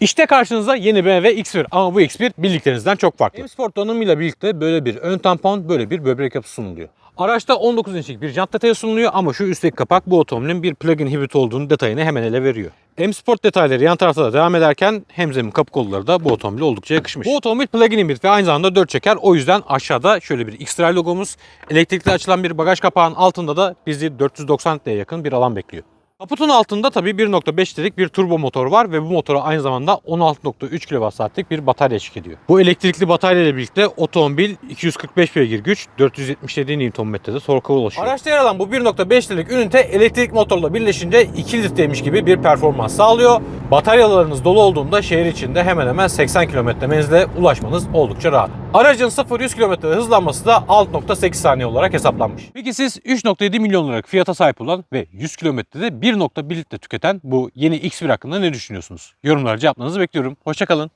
İşte karşınızda yeni BMW X1 ama bu X1 bildiklerinizden çok farklı. M Sport donanımıyla birlikte böyle bir ön tampon, böyle bir böbrek yapısı sunuluyor. Araçta 19 inçlik bir jant detayı sunuluyor ama şu üstteki kapak bu otomobilin bir plug-in hibrit olduğunu detayını hemen ele veriyor. M Sport detayları yan tarafta da devam ederken hemzemin kapı kolları da bu otomobile oldukça yakışmış. Bu otomobil plug-in hibrit ve aynı zamanda 4 çeker. O yüzden aşağıda şöyle bir X-Trail logomuz, elektrikli açılan bir bagaj kapağının altında da bizi 490 litreye yakın bir alan bekliyor. Kaputun altında tabii 1.5 litrelik bir turbo motor var ve bu motora aynı zamanda 16.3 kWh'lik bir batarya eşlik ediyor. Bu elektrikli batarya ile birlikte otomobil 245 beygir güç, 477 Nm'de torka ulaşıyor. Araçta yer alan bu 1.5 litrelik ünite elektrik motorla birleşince 2 litreymiş gibi bir performans sağlıyor. Bataryalarınız dolu olduğunda şehir içinde hemen hemen 80 km menzile ulaşmanız oldukça rahat. Aracın 0-100 km hızlanması da 6.8 saniye olarak hesaplanmış. Peki siz 3.7 milyon liralık fiyata sahip olan ve 100 kilometrede 1.1 litre tüketen bu yeni X1 hakkında ne düşünüyorsunuz? Yorumlara cevaplarınızı bekliyorum. Hoşçakalın.